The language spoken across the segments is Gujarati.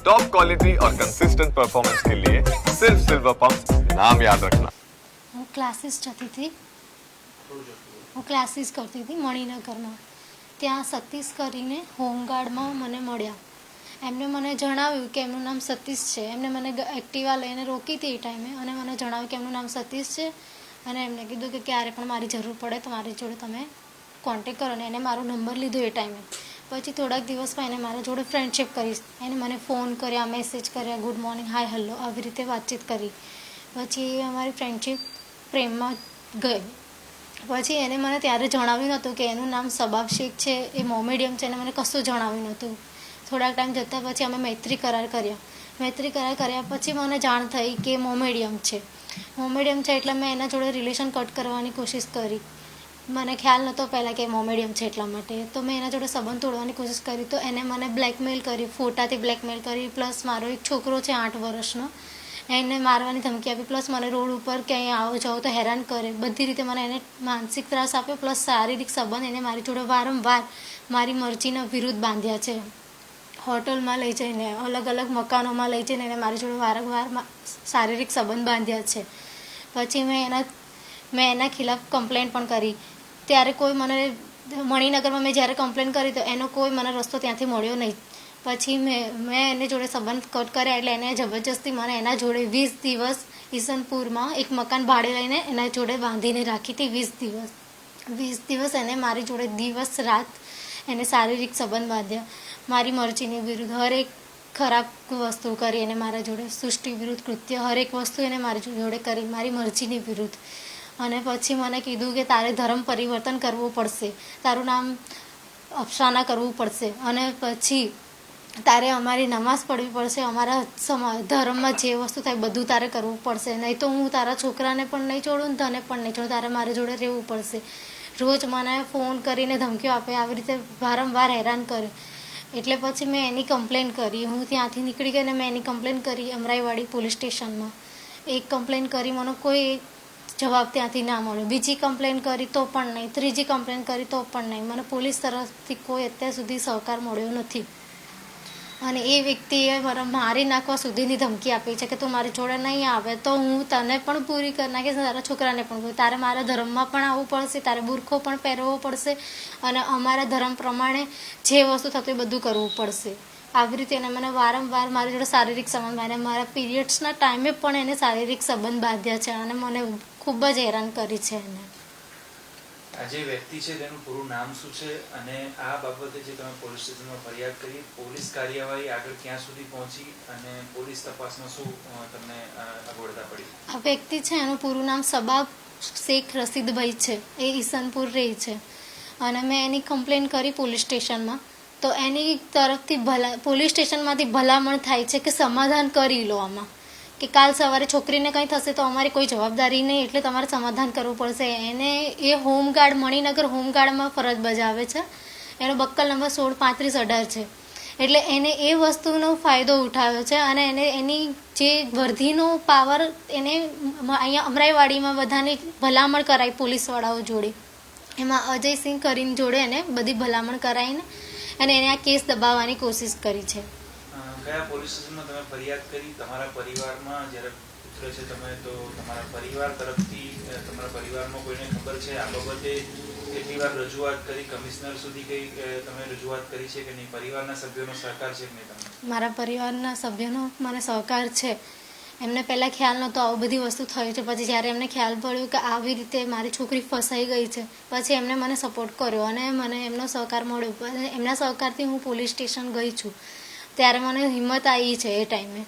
टॉप क्वालिटी और कंसिस्टेंट परफॉर्मेंस के लिए सिर्फ सिल्वर पंप नाम याद रखना હું ક્લાસીસ જતી હતી હું ક્લાસીસ કરતી હતી મણિનગરમાં ત્યાં સતીશ કરીને હોમગાર્ડમાં મને મળ્યા એમને મને જણાવ્યું કે એમનું નામ સતીશ છે એમને મને ગ- એક્ટિવા લઈને રોકી હતી એ ટાઈમે અને મને જણાવ્યું કે એમનું નામ સતીશ છે અને એમને કીધું કે ક્યારે પણ મારી જરૂર પડે તો મારી જોડે તમે કોન્ટેક કરો અને એને મારો નંબર લીધો એ ટાઈમે પછી થોડાક દિવસ એને મારા જોડે ફ્રેન્ડશિપ કરી. એને મને ફોન કર્યા મેસેજ કર્યા ગુડ મોર્નિંગ હાય હલો આવી રીતે વાતચીત કરી. પછી અમારી ફ્રેન્ડશિપ પ્રેમમાં ગઈ. પછી એને મને ત્યારે જણાવ્યું નહોતું કે એનું નામ સબાબ શેખ છે, એ મોમેડિયમ છે, એને મને કશું જણાવ્યું નહોતું થોડાક ટાઈમ જતાં પછી અમે મૈત્રી કરાર કર્યા. મૈત્રી કરાર કર્યા પછી મને જાણ થઈ કે મોમેડિયમ છે. મોમેડિયમ છે એટલે મેં એના જોડે રિલેશન કટ કરવાની કોશિશ કરી. મને ખ્યાલ નહોતો પહેલાં કે મોમેડિયમ છે એટલા માટે. તો મેં એના જોડે સંબંધ તોડવાની કોશિશ કરી. તો એને મને બ્લેકમેલ કરી, ફોટાથી બ્લેકમેલ કરી પ્લસ મારો એક છોકરો છે આઠ વર્ષનો. એને મારવાની ધમકી આપી પ્લસ મને રોડ ઉપર ક્યાંય આવો જાઓ તો હેરાન કરે. બધી રીતે મને એને માનસિક ત્રાસ આપ્યો પ્લસ શારીરિક સંબંધ એને મારી જોડે વારંવાર મારી મરજીના વિરુદ્ધ બાંધ્યા છે. હોટલમાં લઈ જઈને, અલગ અલગ મકાનોમાં લઈ જઈને એને મારી જોડે વારંવાર શારીરિક સંબંધ બાંધ્યા છે. પછી મેં એના મેં એના ખિલાફ કમ્પ્લેન પણ કરી. ત્યારે કોઈ મને મણિનગરમાં મેં જ્યારે કમ્પ્લેન કરી તો એનો કોઈ મને રસ્તો ત્યાંથી મળ્યો નહીં. પછી મેં મેં એની જોડે સંબંધ કટ કર્યા એટલે એને જબરજસ્તી મને એના જોડે વીસ દિવસ ઈસનપુરમાં એક મકાન ભાડે લઈને એના જોડે બાંધીને રાખી હતી વીસ દિવસ. વીસ દિવસ એને મારી જોડે દિવસ રાત એને શારીરિક સંબંધ બાંધ્યા. મારી મરજીની વિરુદ્ધ હરેક ખરાબ વસ્તુ કરી, એને મારા જોડે સૃષ્ટિ વિરુદ્ધ કૃત્ય, હરેક વસ્તુ એને મારી જોડે કરી, મારી મરજીની વિરુદ્ધ. અને પછી મને કીધું કે તારે ધર્મ પરિવર્તન કરવું પડશે. તારું નામ અફસાના કરવું પડશે. અને પછી તારે અમારી નમાઝ પડવી પડશે. અમારા સમા, ધર્મમાં જે વસ્તુ થાય બધું તારે કરવું પડશે. નહીં તો હું તારા છોકરાને પણ નહીં છોડું તને પણ નહીં છોડું. તારે મારી જોડે રહેવું પડશે. રોજ મને ફોન કરીને ધમકીઓ આપે, આવી રીતે વારંવાર હેરાન કરે. એટલે પછી મેં એની કમ્પ્લેન કરી. હું ત્યાંથી નીકળી ગઈ ને મેં એની કમ્પ્લેન કરી અમરાઈવાડી પોલીસ સ્ટેશનમાં. એક કમ્પ્લેન કરી. મને કોઈ જવાબ ત્યાંથી ના મળ્યો બીજી કમ્પ્લેન કરી તો પણ નહીં. ત્રીજી કમ્પ્લેન કરી તો પણ નહીં. મને પોલીસ તરફથી કોઈ અત્યાર સુધી સહકાર મળ્યો નથી. અને એ વ્યક્તિએ મને મારી નાખવા સુધીની ધમકી આપી છે કે તું મારી જોડે નહીં આવે તો હું તને પણ પૂરી કરી નાખીશ તારા છોકરાને પણ. તારે મારા ધર્મમાં પણ આવવું પડશે, તારે બુરખો પણ પહેરવો પડશે અને અમારા ધર્મ પ્રમાણે જે વસ્તુ થતું એ બધું કરવું પડશે. આવી રીતે એને મને વારંવાર મારી જોડે શારીરિક સંબંધ બાંધ્યા. મારા પીરિયડ્સના ટાઈમે પણ એને શારીરિક સંબંધ બાંધ્યા છે અને મને ખૂબ જ હેરાન કરી છે એને. આ જે વ્યક્તિ છે તેનું પૂરું નામ શું છે અને આ બાબતે જે તમે પોલીસ સ્ટેશનમાં ફરિયાદ કરી પોલીસ કાર્યવાહી આગળ ક્યાં સુધી પહોંચી અને પોલીસ તપાસમાં શું તમને અગવડતા પડી? આ વ્યક્તિ છે એનું પૂરું નામ સબાબ શેખ રસીદભાઈ છે. એ ઈસનપુર રહે છે. અને મેં એની કમ્પ્લેન કરી પોલીસ સ્ટેશનમાં. તો એની તરફથી ભલા પોલીસ સ્ટેશનમાંથી ભલામણ થાય છે કે સમાધાન કરી લો આમાં. કે કાલ સવારે છોકરીને કંઈ થશે તો અમારી કોઈ જવાબદારી નહીં, એટલે તમારે સમાધાન કરવું પડશે. એને એ હોમગાર્ડ મણિનગર હોમગાર્ડમાં ફરજ બજાવે છે. એનો બક્કલ નંબર સોળ પાંત્રીસ અઢાર છે. એટલે એને એ વસ્તુનો ફાયદો ઉઠાવ્યો છે અને એને એની જે વર્ધીનો પાવર એને અહીંયા અમરાઈવાડીમાં બધાને ભલામણ કરાઈ પોલીસવાળાઓ જોડે. એમાં અજયસિંહ કરીને જોડે એને બધી ભલામણ કરાવીને અને એને આ કેસ દબાવવાની કોશિશ કરી છે. કયા પોલીસ સ્ટેશનમાં તમે ફરિયાદ કરી? તમારા પરિવારમાં જ્યારે પુત્ર છે તમે, તો તમારા પરિવાર તરફથી તમારા પરિવારમાં કોઈને ખબર છે આ બાબતે કેટલી વાર રજૂઆત કરી? કમિશનર સુધી કઈ તમે રજૂઆત કરી છે કે નહીં? પરિવારના સભ્યોનો સહકાર છે કે નહીં મારા પરિવારના સભ્યોનો મને સહકાર છે. એમને પહેલાં ખ્યાલ નહોતો આવું બધી વસ્તુ થયું છે. પછી જ્યારે એમને ખ્યાલ પડ્યો કે આવી રીતે મારી છોકરી ફસાઈ ગઈ છે, પછી એમને મને સપોર્ટ કર્યો અને મને એમનો સહકાર મળ્યો. એમના સહકારથી હું પોલીસ સ્ટેશન ગઈ છું. ત્યારે મને હિંમત આવી છે એ ટાઈમે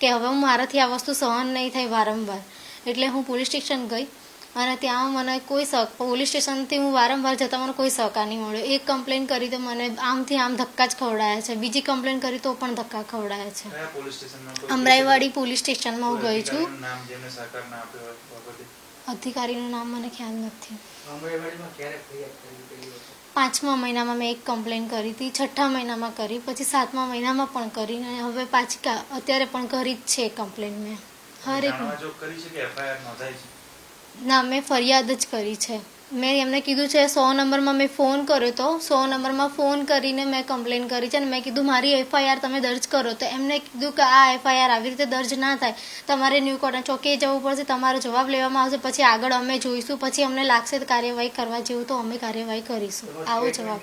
કે હવે હું મારાથી આ વસ્તુ સહન નહીં થાય વારંવાર. એટલે હું પોલીસ સ્ટેશન ગઈ અને ત્યાં મને કોઈ સહ પોલીસ સ્ટેશનથી હું વારંવાર જતાં મને કોઈ સહકાર નહીં મળ્યો. એક કમ્પ્લેન કરી તો મને આમથી આમ ધક્કા જ ખવડાયા છે. બીજી કમ્પ્લેન કરી તો પણ ધક્કા ખવડાયા છે. અમરાઈવાડી પોલીસ સ્ટેશનમાં હું ગઈ છું. અધિકારીનું નામ મને ખ્યાલ નથી. પાંચમા મહિનામાં મેં એક કમ્પ્લેન કરી હતી, છઠ્ઠા મહિનામાં કરી, પછી સાતમા મહિનામાં પણ કરી અને હવે પાછી અત્યારે પણ કરી જ છે કમ્પ્લેન મેં. હરેક જાણવા ના, મેં ફરિયાદ જ કરી છે. મેં એમને કીધું છે, સો નંબરમાં મેં ફોન કર્યો તો, સો નંબરમાં ફોન કરીને મેં કમ્પ્લેન કરી છે અને મેં કીધું, મારી એફઆઈઆર તમે દર્જ કરો. તો એમને કીધું કે, આ એફઆઈઆર આવી રીતે દર્જ ના થાય. તમારે ન્યૂ કોટન ચોકીએ જવું પડશે, તમારો જવાબ લેવામાં આવશે. પછી આગળ અમે જોઈશું, પછી અમને લાગશે કાર્યવાહી કરવા જેવું તો અમે કાર્યવાહી કરીશું. આવો જવાબ?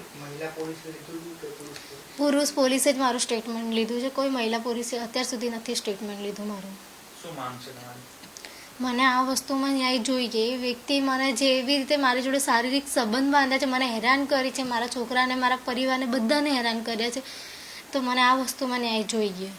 પુરુષ પોલીસે જ મારું સ્ટેટમેન્ટ લીધું છે. કોઈ મહિલા પોલીસે અત્યાર સુધી નથી સ્ટેટમેન્ટ લીધું મારું. શું માંગ છે તમારી? મને આ વસ્તુમાં ન્યાય જોઈએ. એ વ્યક્તિ મને જેવી રીતે મારી જોડે શારીરિક સંબંધ બાંધ્યા છે, મને હેરાન કરી છે, મારા છોકરાને, મારા પરિવારને બધાને હેરાન કર્યા છે, તો મને આ વસ્તુમાં ન્યાય જોઈએ.